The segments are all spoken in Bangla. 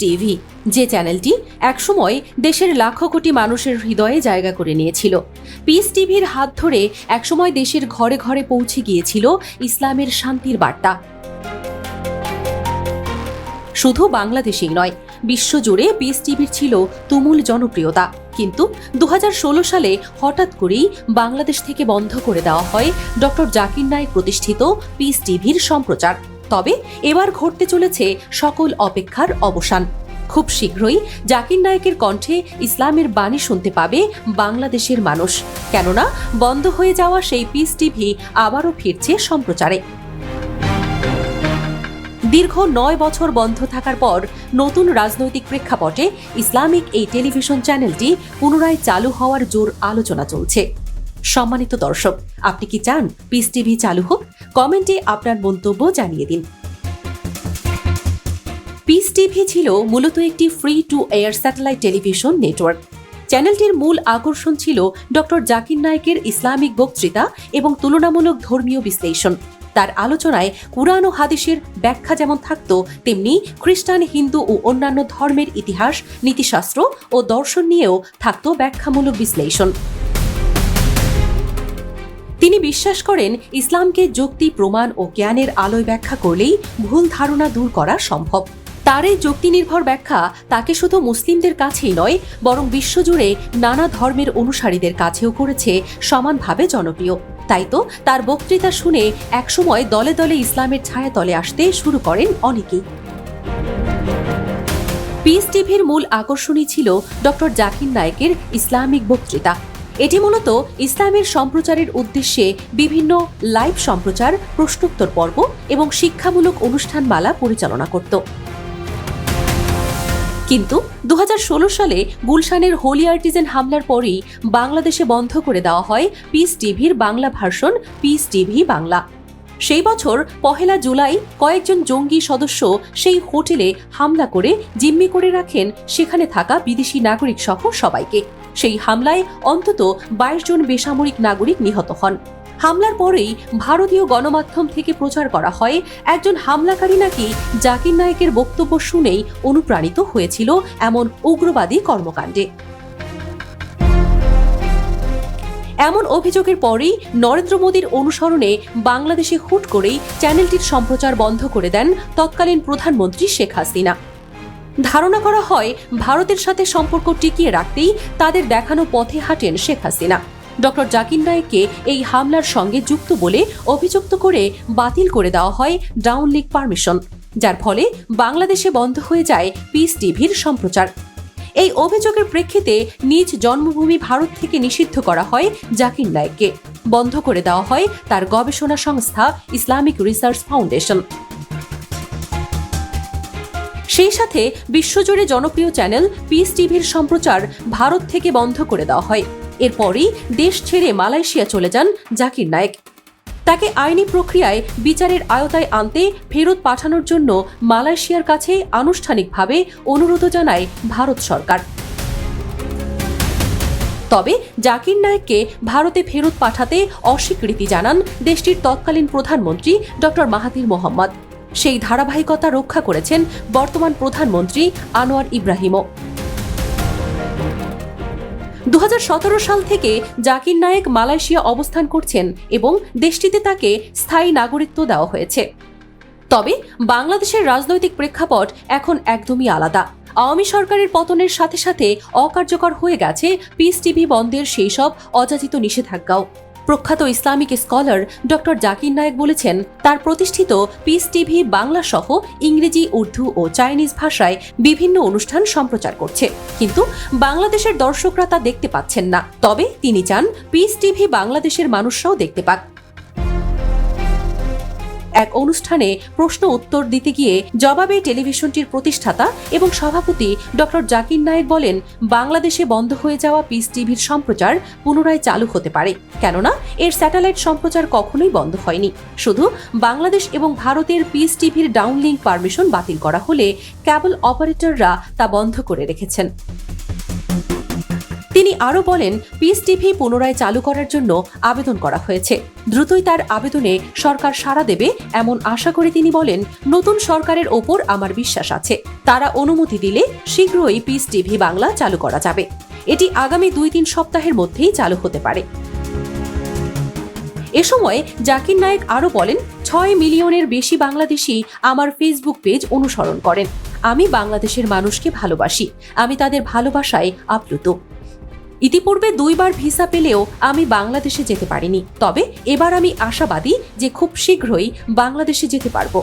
টিভি, যে চ্যানেলটি একসময় দেশের লাখো কোটি মানুষের হৃদয়ে জায়গা করে নিয়েছিল। পিস টিভির হাত ধরে একসময় দেশের ঘরে ঘরে পৌঁছে গিয়েছিল ইসলামের শান্তির বার্তা। শুধু বাংলাদেশেই নয়, বিশ্বজুড়ে পিস টিভির ছিল তুমুল জনপ্রিয়তা। কিন্তু দু হাজার ষোলো সালে হঠাৎ করেই বাংলাদেশ থেকে বন্ধ করে দেওয়া হয় ডক্টর জাকির নায়েক প্রতিষ্ঠিত পিস টিভির সম্প্রচার। তবে এবার ঘটতে চলেছে সকল অপেক্ষার অবসান। খুব শীঘ্রই জাকির নায়েকের কণ্ঠে ইসলামের বাণী শুনতে পাবে বাংলাদেশের মানুষ। কেননা, বন্ধ হয়ে যাওয়া সেই পিস টিভি আবারও ফিরছে সম্প্রচারে। দীর্ঘ নয় বছর বন্ধ থাকার পর নতুন রাজনৈতিক প্রেক্ষাপটে ইসলামিক এই টেলিভিশন চ্যানেলটি পুনরায় চালু হওয়ার জোর আলোচনা চলছে। সম্মানিত দর্শক, আপনি কি চান পিস টিভি চালু হোক? কমেন্টে আপনার মন্তব্য জানিয়ে দিন। পিস টিভি ছিল মূলত একটি free to air satellite television network চ্যানেলটির মূল আকর্ষণ ছিল ডক্টর জাকির নায়কের ইসলামিক বক্তৃতা এবং তুলনামূলক ধর্মীয় বিশ্লেষণ। তার আলোচনায় কুরআন ও হাদিসের ব্যাখ্যা যেমন থাকত, তেমনি খ্রিস্টান, হিন্দু ও অন্যান্য ধর্মের ইতিহাস, নীতিশাস্ত্র ও দর্শন নিয়েও থাকত ব্যাখ্যামূলক বিশ্লেষণ। তিনি বিশ্বাস করেন, ইসলামকে যুক্তি, প্রমাণ ও জ্ঞানের আলোয় ব্যাখ্যা করলেই ভুল ধারণা দূর করা সম্ভব। তার এই যুক্তি নির্ভর ব্যাখ্যা তাকে শুধু মুসলিমদের কাছেই নয়, বরং বিশ্বজুড়ে নানা ধর্মের অনুসারীদের কাছেও করেছে, সমানভাবে জনপ্রিয়। তাই তো তার বক্তৃতা শুনে একসময় দলে দলে ইসলামের ছায়াতলে আসতে শুরু করেন অনেকেই। পিস টিভির মূল আকর্ষণই ছিল ডক্টর জাকির নায়েকের ইসলামিক বক্তৃতা। এটি মূলত ইসলামের সম্প্রচারের উদ্দেশ্যে বিভিন্ন লাইভ সম্প্রচার, প্রশ্নোত্তর পর্ব এবং শিক্ষামূলক অনুষ্ঠানমালা পরিচালনা করত। কিন্তু দু হাজার ষোলো সালে গুলশানের হোলি আর্টিজেন হামলার পরই বাংলাদেশে বন্ধ করে দেওয়া হয় পিস টিভির Bangla version Peace TV Bangla. সেই বছর পহেলা জুলাই কয়েকজন জঙ্গি সদস্য সেই হোটেলে হামলা করে জিম্মি করে রাখেন সেখানে থাকা বিদেশি নাগরিক সহ সবাইকে। সেই হামলায় অন্তত বাইশ জন বেসামরিক নাগরিক নিহত হন। হামলার পরেই ভারতীয় গণমাধ্যম থেকে প্রচার করা হয়, একজন হামলাকারী নাকি জাকির নায়েকের বক্তব্য শুনেই অনুপ্রাণিত হয়েছিল এমন উগ্রবাদী কর্মকাণ্ডে। এমন অভিযোগের পরেই নরেন্দ্র মোদীর অনুসরণে বাংলাদেশে হুট করেই চ্যানেলটির সম্প্রচার বন্ধ করে দেন তৎকালীন প্রধানমন্ত্রী শেখ হাসিনা। ধারণা করা হয়, ভারতের সাথে সম্পর্ক টিকিয়ে রাখতেই তাদের দেখানো পথে হাঁটেন শেখ হাসিনা। ডক্টর জাকির নায়েককে এই হামলার সঙ্গে যুক্ত বলে অভিযুক্ত করে বাতিল করে দেওয়া হয় ডাউন লিগ পারমিশন, যার ফলে বাংলাদেশে বন্ধ হয়ে যায় পিস টিভির সম্প্রচার। এই অভিযোগের প্রেক্ষিতে নিজ জন্মভূমি ভারত থেকে নিষিদ্ধ করা হয় জাকির নায়েককে। বন্ধ করে দেওয়া হয় তার গবেষণা সংস্থা ইসলামিক রিসার্চ ফাউন্ডেশন। সেই সাথে বিশ্বজুড়ে জনপ্রিয় চ্যানেল পিস টিভির সম্প্রচার ভারত থেকে বন্ধ করে দেওয়া হয়। এরপরই দেশ ছেড়ে মালয়েশিয়া চলে যান জাকির নায়েক। তাকে আইনি প্রক্রিয়ায় বিচারের আয়তায় আনতে ফেরত পাঠানোর জন্য মালয়েশিয়ার কাছে আনুষ্ঠানিকভাবে অনুরোধ জানায় ভারত সরকার। তবে জাকির নায়েককে ভারতে ফেরত পাঠাতে অস্বীকৃতি জানান দেশটির তৎকালীন প্রধানমন্ত্রী ডক্টর মাহাতির মোহাম্মদ। সেই ধারাবাহিকতা রক্ষা করেছেন বর্তমান প্রধানমন্ত্রী আনোয়ার ইব্রাহিমও। দু হাজার সতেরো সাল থেকে জাকির নায়েক মালয়েশিয়া অবস্থান করছেন এবং দেশটিতে তাকে স্থায়ী নাগরিকত্ব দেওয়া হয়েছে। তবে বাংলাদেশের রাজনৈতিক প্রেক্ষাপট এখন একদমই আলাদা। আওয়ামী সরকারের পতনের সাথে সাথে অকার্যকর হয়ে গেছে পিস টিভি বন্ধের সেই সব অযাচিত নিষেধাজ্ঞাও। প্রখ্যাত Islamic scholar doctor Zakir Naik বলেছেন, তার প্রতিষ্ঠিত পিস টিভি, বাংলা সহ ইংরেজি, উর্দু ও চাইনিজ ভাষায় বিভিন্ন অনুষ্ঠান সম্প্রচার করছে। কিন্তু বাংলাদেশের দর্শকরা তা দেখতে পাচ্ছেন না। তবে তিনি চান পিস টিভি বাংলাদেশের মানুষরাও দেখতে পাক। এক অনুষ্ঠানে প্রশ্ন উত্তর দিতে গিয়ে জবাবে টেলিভিশনটির প্রতিষ্ঠাতা এবং সভাপতি ডক্টর জাকির নায়েক বলেন, বাংলাদেশে বন্ধ হয়ে যাওয়া পিস টিভির সম্প্রচার পুনরায় চালু হতে পারে, কেননা এর স্যাটেলাইট সম্প্রচার কখনোই বন্ধ হয়নি। শুধু বাংলাদেশ এবং ভারতের পিস টিভির ডাউনলিঙ্ক পারমিশন বাতিল করা হলে ক্যাবল অপারেটররা তা বন্ধ করে রেখেছেন। তিনি আরও বলেন পিস টিভি পুনরায় চালু করার জন্য আবেদন করা হয়েছে। দ্রুতই তার আবেদনে সরকার সাড়া দেবে এমন আশা করে তিনি বলেন, নতুন সরকারের ওপর আমার বিশ্বাস আছে। তারা অনুমতি দিলে শীঘ্রই পিস টিভি বাংলা চালু করা যাবে। এটি আগামী দুই তিন সপ্তাহের মধ্যেই চালু হতে পারে। এ সময় জাকির নায়েক আরও বলেন, ছয় মিলিয়নের বেশি বাংলাদেশি আমার ফেসবুক পেজ অনুসরণ করেন। আমি বাংলাদেশের মানুষকে ভালোবাসি। আমি তাদের ভালোবাসায় আপ্লুত। ইতিপূর্বে দুইবার ভিসা পেলেও আমি বাংলাদেশে যেতে পারিনি। তবে এবার আমি আশাবাদী যে খুব শীঘ্রই বাংলাদেশে যেতে পারব।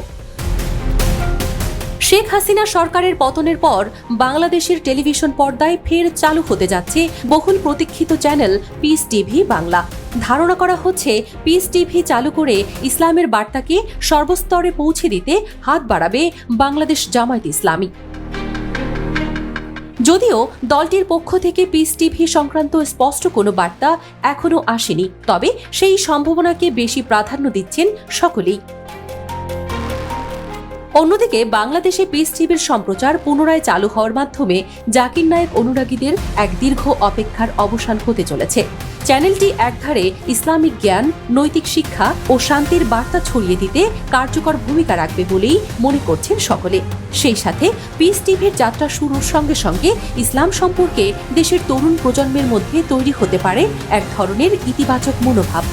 শেখ হাসিনা সরকারের পতনের পর বাংলাদেশের টেলিভিশন পর্দায় ফের চালু হতে যাচ্ছে বহুল প্রতীক্ষিত চ্যানেল পিস টিভি বাংলা। ধারণা করা হচ্ছে, পিস টিভি চালু করে ইসলামের বার্তাকে সর্বস্তরে পৌঁছে দিতে হাত বাড়াবে বাংলাদেশ জামায়াত ইসলামী। যদিও দলটির পক্ষ থেকে পিস টিভি সংক্রান্ত স্পষ্ট কোনো বার্তা এখনও আসেনি, তবে সেই সম্ভাবনাকে বেশি প্রাধান্য দিচ্ছেন সকলেই। অন্যদিকে বাংলাদেশে পিস টিভির সম্প্রচার পুনরায় চালু হওয়ার মাধ্যমে জাকির নায়েক অনুরাগীদের এক দীর্ঘ অপেক্ষার অবসান হতে চলেছে। চ্যানেলটি একধারে ইসলামিক জ্ঞান, নৈতিক শিক্ষা ও শান্তির বার্তা ছড়িয়ে দিতে কার্যকর ভূমিকা রাখবে বলেই মনে করছেন সকলে। সেই সাথে পিস টিভির যাত্রা শুরুর সঙ্গে সঙ্গে ইসলাম সম্পর্কে দেশের তরুণ প্রজন্মের মধ্যে তৈরি হতে পারে এক ধরনের ইতিবাচক মনোভাব।